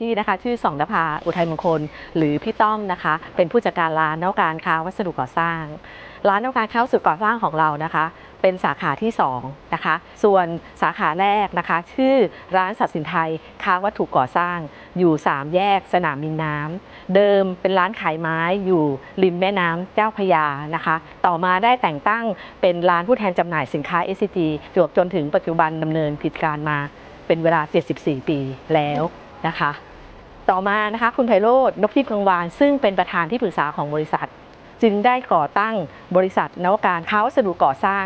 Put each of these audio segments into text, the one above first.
ที่นะคะชื่อสองนภาอุทัยมงคล หรือพี่ต้อมนะคะ เป็นผู้จัดการร้านนวการค้าวัสดุก่อสร้าง ร้านนวการค้าวัสดุก่อสร้างของเรานะคะ เป็นสาขาที่2นะคะส่วนสาขาแรกนะคะ ชื่อร้านสัตว์สินไทยค้าวัตถุก่อสร้าง อยู่ 3 แยกสนามบินน้ำเดิมเป็นร้านขายไม้อยู่ริมแม่น้ำเจ้าพยานะคะ ต่อมาได้แต่งตั้งเป็นร้านผู้แทนจำหน่ายสินค้า SCG จวบจนถึงปัจจุบันดำเนินกิจการมาเป็นเวลา 74 ปีแล้วนะคะ ต่อมานะคะคุณไพโรจน์นพทิพย์กังวานซึ่งเป็นประธานที่ปรึกษาของบริษัท จึงได้ก่อตั้งบริษัทนวการค้าวัสดุก่อสร้าง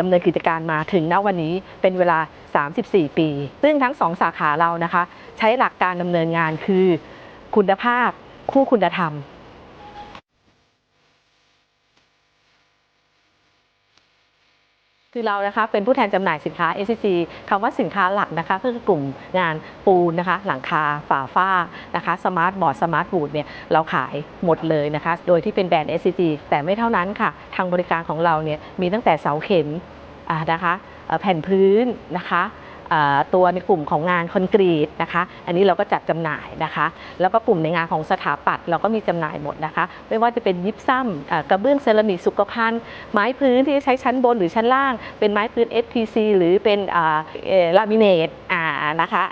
ดำเนินกิจการมาถึงณวันนี้เป็นเวลา 34 ปี ซึ่งทั้งสองสาขาเรานะคะ ใช้หลักการดำเนินงานคือ คุณภาพคู่คุณธรรม คือเรานะคะเป็นผู้แทนจำหน่ายสินค้า SCG คำว่าสินค้าหลักนะคะก็คือกลุ่มงานปูนนะคะ หลังคาฝาฝ้านะคะสมาร์ทบอร์ดสมาร์ทบูดเนี่ยเราขายหมดเลยนะคะ โดยที่เป็นแบรนด์ SCG แต่ไม่เท่านั้นค่ะ ทางบริการของเราเนี่ยมีตั้งแต่เสาเข็มนะคะแผ่นพื้นนะคะ ตัวในกลุ่มของงานคอนกรีตนะคะ อันนี้เราก็จัดจำหน่ายนะคะ แล้วก็กลุ่มในงานของสถาปัตย์เราก็มีจำหน่ายหมดนะคะ ไม่ว่าจะเป็นยิปซัมกระเบื้องเซรามิกสุขภัณฑ์ ไม้พื้นที่ใช้ชั้นบนหรือชั้นล่าง เป็นไม้พื้น SPC หรือเป็นลามิเนต นะคะ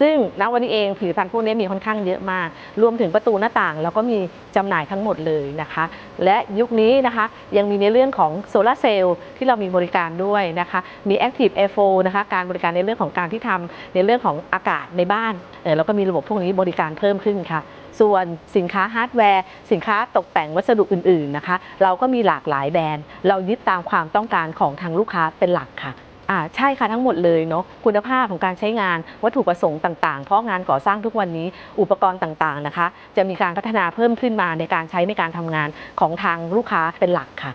ซึ่งณวันนี้เองผลิตภัณฑ์พวกนี้มีค่อนข้างเยอะมาก รวมถึงประตูหน้าต่างเราก็มีจำหน่ายทั้งหมดเลยนะคะ และยุคนี้นะคะยังมีในเรื่องของโซลาเซลล์ที่เรามีบริการด้วยนะคะ มี Active Air f o นะคะการบริการในเรื่องของการที่ทำในเรื่องของอากาศในบ้านเออแล้วก็มีระบบพวกนี้บริการเพิ่มขึ้นค่ะส่วนสินค้าฮาร์ดแวร์ สินค้าตกแต่งวัสดุอื่น ๆนะคะ เราก็มีหลากหลายแบรนด์ เรายึดตามความต้องการของทางลูกค้าเป็นหลักค่ะ อ่าใช่ค่ะทั้งหมดเลยเนาะคุณภาพของการใช้งานวัตถุประสงค์ต่างๆ เพราะงานก่อสร้างทุกวันนี้อุปกรณ์ต่างๆนะคะ จะมีการพัฒนาเพิ่มขึ้นมาในการใช้ในการทำงานของทางลูกค้าเป็นหลักค่ะ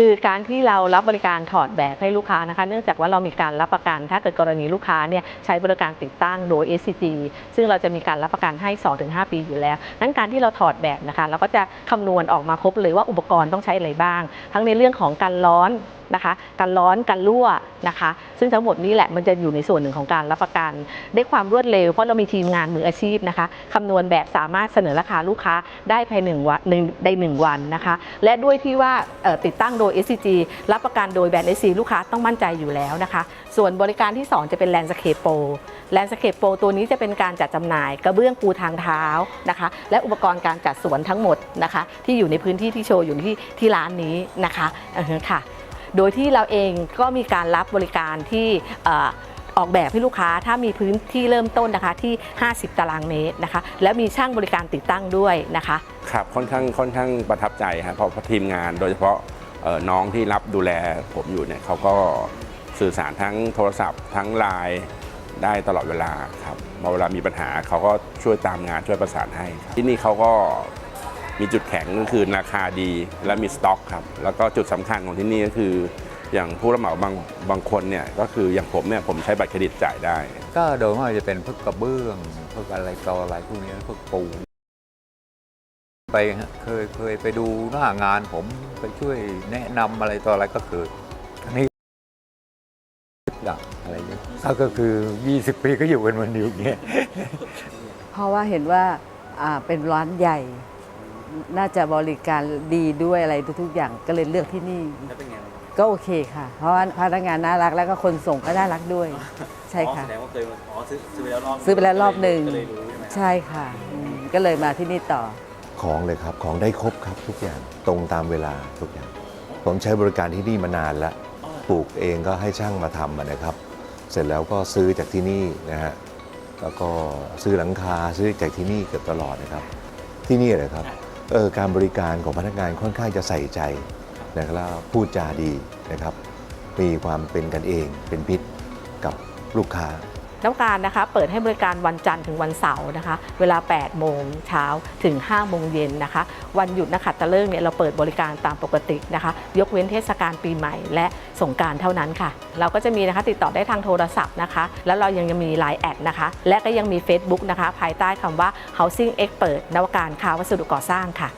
คือการที่เรารับบริการถอดแบบให้ลูกค้านะคะ เนื่องจากว่าเรามีการรับประกัน ถ้าเกิดกรณีลูกค้าเนี่ยใช้บริการติดตั้งโดย SCG ซึ่งเราจะมีการรับประกันให้ 2-5 ปีอยู่แล้ว นั้นการที่เราถอดแบบนะคะ เราก็จะคำนวณออกมาครบเลยว่าอุปกรณ์ต้องใช้อะไรบ้าง ทั้งในเรื่องของการร้อน นะคะการร้อนการรั่วนะคะซึ่งทั้งหมดนี้แหละมันจะอยู่ในส่วนหนึ่งของการรับประกันได้ความรวดเร็วเพราะเรามีทีมงานมืออาชีพนะคะคำนวณแบบสามารถเสนอราคาลูกค้าได้ภายหนึ่งวันในหนึ่งวันนะคะและด้วยที่ว่าติดตั้งโดย SCG รับประกันโดยแบรนด์ SC ลูกค้าต้องมั่นใจอยู่แล้วนะคะ ส่วนบริการที่ 2 จะเป็น Landscape Pro Landscape Pro ตัวนี้จะเป็นการจัดจำหน่ายกระเบื้องปูทางเท้านะคะ และอุปกรณ์การจัดสวนทั้งหมดนะคะ ที่อยู่ในพื้นที่ที่โชว์อยู่ที่ที่ร้านนี้นะคะอือค่ะ โดยที่เราเองก็มีการรับบริการที่ออกแบบให้ลูกค้าถ้ามีพื้นที่เริ่มต้นนะคะที่ 50 ตารางเมตรนะคะ และมีช่างบริการติดตั้งด้วยนะคะ ครับค่อนข้างค่อนข้างประทับใจครับเพราะทีมงานโดยเฉพาะน้องที่รับดูแลผมอยู่เนี่ยเขาก็สื่อสารทั้งโทรศัพท์ ทั้งไลน์ได้ตลอดเวลาครับเวลามีปัญหาเขาก็ช่วยตามงานช่วยประสานให้ครับที่นี่เขาก็ มีจุดแข็งก็คือราคาดีและมีสต็อกครับ แล้วก็จุดสำคัญของที่นี่ก็คือ อย่างผู้รับเหมาบางบางคนเนี่ยก็คืออย่างผมเนี่ยผมใช้บัตรเครดิตจ่ายได้ ก็โดยมากจะเป็นพวกกระเบื้องพวกอะไรต่ออะไรพวกนี้พวกปูนไปฮะเคยเคยไปดูหน้างานผมไปช่วยแนะนำอะไรต่ออะไรก็คืออันนี้อย่างอะไรเงี้ยก็คือ 20 ปีก็อยู่กันมันอยู่อย่างเงี้ยเพราะว่าเห็นว่าอ่าเป็นร้านใหญ่ น่าจะบริการดีด้วยอะไรทุกๆอย่างก็เลยเลือกที่นี่ก็โอเคค่ะ เพราะว่าพนักงานน่ารักแล้วก็คนส่งก็น่ารักด้วย ใช่ค่ะ อ๋อแสดงว่าเคยอ๋อซื้อซื้อไปแล้วรอบซื้อไปแล้วรอบหนึ่งก็เลยรู้ใช่ไหมใช่ค่ะอืมก็เลยมาที่นี่ต่อ ของเลยครับ ของได้ครบครับทุกอย่างตรงตามเวลาทุกอย่าง ผมใช้บริการที่นี่มานานแล้วปลูกเองก็ให้ช่างมาทำอะนะครับ เสร็จแล้วก็ซื้อจากที่นี่นะฮะแล้วก็ซื้อหลังคาซื้อจากที่นี่เกือบตลอดนะครับ ที่นี่เลยครับ เออการบริการของพนักงานค่อนข้างจะใส่ใจนะครับพูดจาดีนะครับ มีความเป็นกันเองเป็นพิษกับลูกค้า น้ำการนะคะเปิดให้บริการวันจันทร์ถึงวันเสาร์นะคะ เวลา 8 โมงเช้าถึง 5 โมงเย็นนะคะ วันหยุดนักขัตฤกษ์เนี่ยเราเปิดบริการตามปกตินะคะ ยกเว้นเทศกาลปีใหม่และสงกรารเท่านั้นค่ะ เราก็จะมีนะคะติดต่อได้ทางโทรศัพท์นะคะ แล้วเรายังมี Line แอดนะคะ และก็ยังมี Facebook นะคะ ภายใต้คำว่า Housing Expert นวการค้าวัสดุก่อสร้างค่ะ